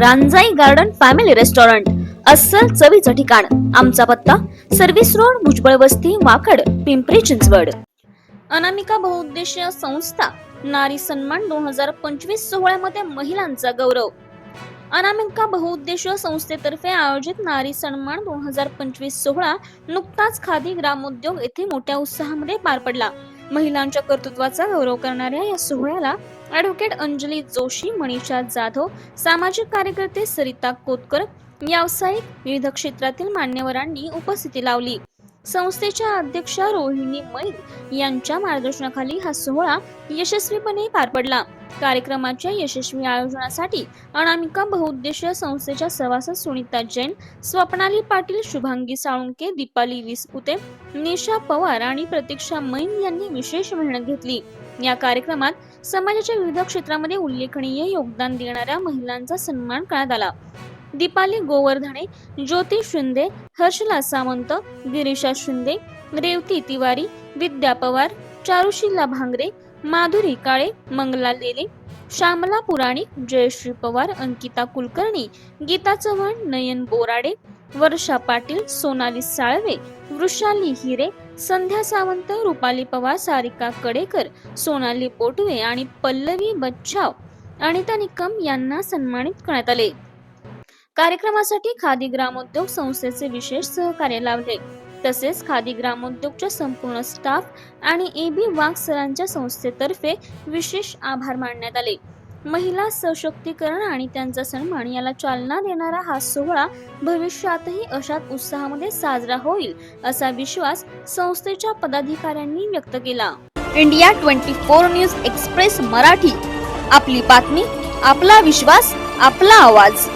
रांजाई garden family restaurant अस्सल चवीचं ठिकाण. आमचा पत्ता सर्व्हिस रोड भुजबळ वस्ती वाकड पिंपरी चिंचवड. अनामिका बहुउद्देशीय संस्था नारी सन्मान दोन हजार पंचवीस सोहळ्यामध्ये महिलांचा गौरव. अनामिका बहुउद्देशीय संस्थेतर्फे आयोजित नारी सन्मान दोन हजार पंचवीस सोहळा नुकताच खादी ग्रामोद्योग येथे मोठ्या उत्साहामध्ये पार पडला. महिलांच्या कर्तृत्वाचा गौरव करणाऱ्या या सोहळ्याला ॲडव्होकेट अंजली जोशी मनीषा जाधव सामाजिक कार्यकर्ते सरिता कोतकर व्यावसायिक विविध क्षेत्रातील मान्यवरांनी उपस्थिती लावली. संस्थेच्या अध्यक्षा रोहिणी मैद यांच्या मार्गदर्शनाखाली हा सोहळा यशस्वीपणे पार पडला. कार्यक्रमाच्या यशस्वी आयोजनासाठी अनामिका बहुउद्देशीय संस्थेच्या सभासद सुनीता जैन स्वप्नाली पाटील शुभांगी साळुंके दीपाली विसपुते निशा पवार आणि प्रतीक्षा मैन यांनी विशेष मेहनत घेतली. या कार्यक्रमात समाजाच्या विविध क्षेत्रामध्ये उल्लेखनीय योगदान देणाऱ्या महिलांचा सन्मान करण्यात आला. दीपाली गोवर्धने ज्योती शिंदे हर्षला सामंत गिरीशा शिंदे रेवती तिवारी विद्या पवार चारुशीला भांगरे माधुरी काळे मंगला लेले श्यामला पुराणिक जयश्री पवार अंकिता कुलकर्णी गीता चव्हाण नयन बोराडे वर्षा पाटील सोनाली साळवे वृषाली हिरे संध्या सावंत रुपाली पवार सारिका कडेकर सोनाली पोटवे आणि पल्लवी बच्छाव अनिता निकम यांना सन्मानित करण्यात आले. कार्यक्रमासाठी खादी ग्रामोद्योग संस्थेचे विशेष सहकार्य लाभले. तसेच खादी ग्रामोद्योगच्या संपूर्ण स्टाफ आणि ए बी वाघ सरांच्या संस्थेतर्फे विशेष आभार मानण्यात आले. महिला सशक्तीकरण आणि त्यांचा सन्मान याला चालना देणारा हा सोहळा भविष्यातही अशाच उत्साहामध्ये साजरा होईल असा विश्वास संस्थेच्या पदाधिकाऱ्यांनी व्यक्त केला. India twenty four news express Marathi. आपली बातमी आपला विश्वास आपला आवाज.